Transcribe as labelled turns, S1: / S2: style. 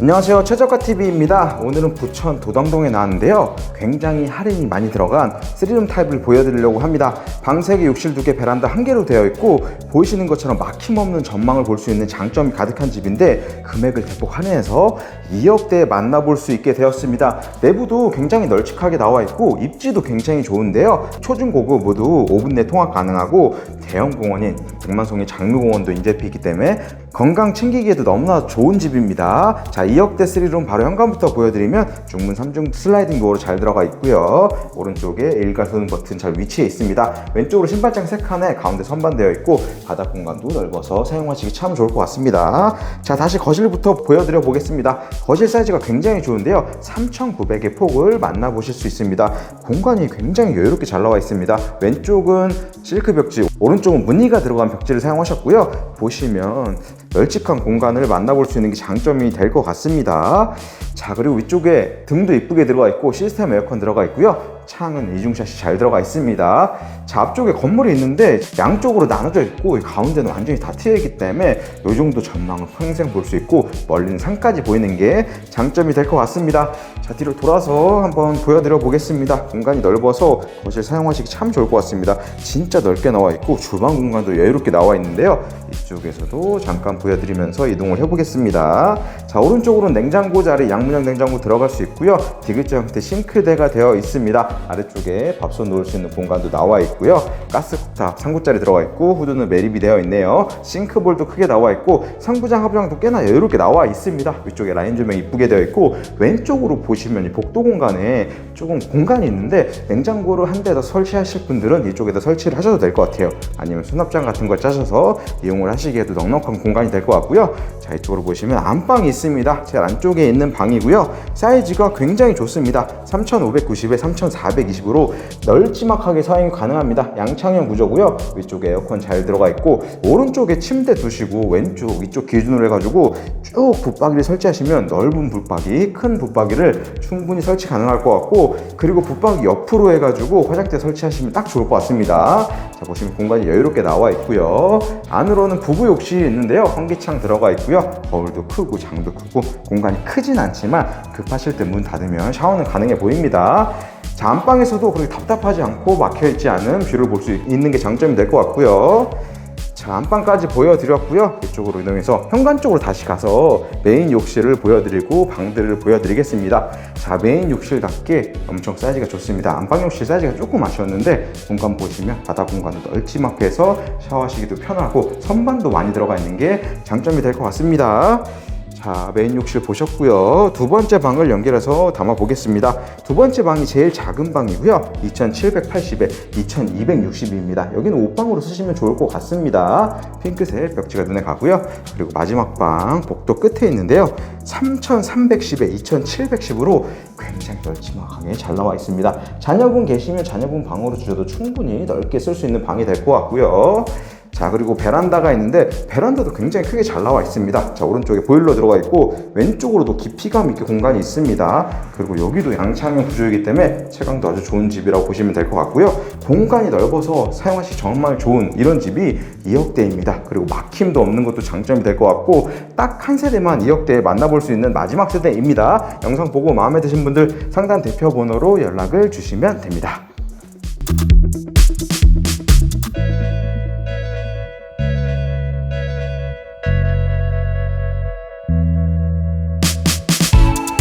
S1: 안녕하세요. 최저가TV입니다. 오늘은 부천 도당동에 나왔는데요. 굉장히 할인이 많이 들어간 3룸 타입을 보여드리려고 합니다. 방 3개, 욕실 2개, 베란다 1개로 되어 있고 보이시는 것처럼 막힘없는 전망을 볼 수 있는 장점이 가득한 집인데 금액을 대폭 할인해서 2억대에 만나볼 수 있게 되었습니다. 내부도 굉장히 널찍하게 나와 있고 입지도 굉장히 좋은데요. 초중 고급 모두 5분 내 통학 가능하고 대형 공원인 백만송이 장묘공원도 인접해 있기 때문에 건강 챙기기에도 너무나 좋은 집입니다. 자, 2억대 3룸 바로 현관부터 보여드리면 중문 3중 슬라이딩 도어로 잘 들어가 있고요. 오른쪽에 일가손 버튼 잘 위치해 있습니다. 왼쪽으로 신발장 3칸에 가운데 선반되어 있고 바닥 공간도 넓어서 사용하시기 참 좋을 것 같습니다. 자, 다시 거실부터 보여드려 보겠습니다. 거실 사이즈가 굉장히 좋은데요. 3,900의 폭을 만나보실 수 있습니다. 공간이 굉장히 여유롭게 잘 나와 있습니다. 왼쪽은 실크 벽지, 오른 쪽은 무늬가 들어간 벽지를 사용하셨고요. 보시면 널찍한 공간을 만나볼 수 있는 게 장점이 될 것 같습니다. 자, 그리고 위쪽에 등도 이쁘게 들어가 있고 시스템 에어컨 들어가 있고요. 창은 이중샷이 잘 들어가 있습니다. 자, 앞쪽에 건물이 있는데 양쪽으로 나눠져 있고 이 가운데는 완전히 다 트여 있기 때문에 이 정도 전망을 평생 볼 수 있고 멀리는 산까지 보이는 게 장점이 될 것 같습니다. 자, 뒤로 돌아서 한번 보여드려 보겠습니다. 공간이 넓어서 거실 사용하시기 참 좋을 것 같습니다. 진짜 넓게 나와 있고 주방 공간도 여유롭게 나와 있는데요. 이쪽에서도 잠깐 보여드리면서 이동을 해보겠습니다. 자, 오른쪽으로는 냉장고 자리 양문형 냉장고 들어갈 수 있고요. 디귿자 형태 싱크대가 되어 있습니다. 아래쪽에 밥솥 놓을 수 있는 공간도 나와 있고요. 가스쿡탑 상부자리 들어가 있고 후드는 매립이 되어 있네요. 싱크볼도 크게 나와 있고 상부장 하부장도 꽤나 여유롭게 나와 있습니다. 위쪽에 라인 조명 이쁘게 되어 있고 왼쪽으로 보시면 이 복도 공간에 조금 공간이 있는데 냉장고를 한 대 더 설치하실 분들은 이쪽에다 설치를 하셔도 될 것 같아요. 아니면 수납장 같은 걸 짜셔서 이용을 하시기에도 넉넉한 공간이 될 것 같고요. 자 이쪽으로 보시면 안방이 있습니다. 제일 안쪽에 있는 방이고요. 사이즈가 굉장히 좋습니다. 3,590에 3,420으로 널찍하게 사용이 가능합니다. 양창형 구조고요. 위쪽에 에어컨 잘 들어가 있고 오른쪽에 침대 두시고 왼쪽 위쪽 기준으로 해가지고 쭉 붙박이를 설치하시면 넓은 붙박이, 큰 붙박이를 충분히 설치 가능할 것 같고 그리고 붙박이 옆으로 해가지고 화장대 설치하시면 딱 좋을 것 같습니다. 자 보시면 공간이 여유롭게 나와 있고요. 안으로는 부부 욕실이 있는데요. 환기창 들어가 있고요. 거울도 크고 장도 크고 공간이 크진 않지만 급하실 때 문 닫으면 샤워는 가능해 보입니다. 자, 안방에서도 그렇게 답답하지 않고 막혀있지 않은 뷰를 볼 수 있는 게 장점이 될 것 같고요. 자, 안방까지 보여드렸고요. 이쪽으로 이동해서 현관 쪽으로 다시 가서 메인 욕실을 보여드리고 방들을 보여드리겠습니다. 자, 메인 욕실답게 엄청 사이즈가 좋습니다. 안방 욕실 사이즈가 조금 아쉬웠는데 공간 보시면 바닥 공간도 널찍하게해서 샤워하시기도 편하고 선반도 많이 들어가 있는 게 장점이 될 것 같습니다. 자, 메인 욕실 보셨고요. 두 번째 방을 연결해서 담아 보겠습니다. 두 번째 방이 제일 작은 방이고요. 2780에 2260입니다. 여기는 옷방으로 쓰시면 좋을 것 같습니다. 핑크색 벽지가 눈에 가고요. 그리고 마지막 방 복도 끝에 있는데요. 3310에 2710으로 굉장히 널찍하게 잘 나와 있습니다. 자녀분 계시면 자녀분 방으로 주셔도 충분히 넓게 쓸 수 있는 방이 될 것 같고요. 자 그리고 베란다가 있는데 베란다도 굉장히 크게 잘 나와 있습니다. 자 오른쪽에 보일러 들어가 있고 왼쪽으로도 깊이감 있게 공간이 있습니다. 그리고 여기도 양창형 구조이기 때문에 채광도 아주 좋은 집이라고 보시면 될 것 같고요. 공간이 넓어서 사용하시기 정말 좋은 이런 집이 2억대입니다. 그리고 막힘도 없는 것도 장점이 될 것 같고 딱 한 세대만 2억대에 만나볼 수 있는 마지막 세대입니다. 영상 보고 마음에 드신 분들 상단 대표 번호로 연락을 주시면 됩니다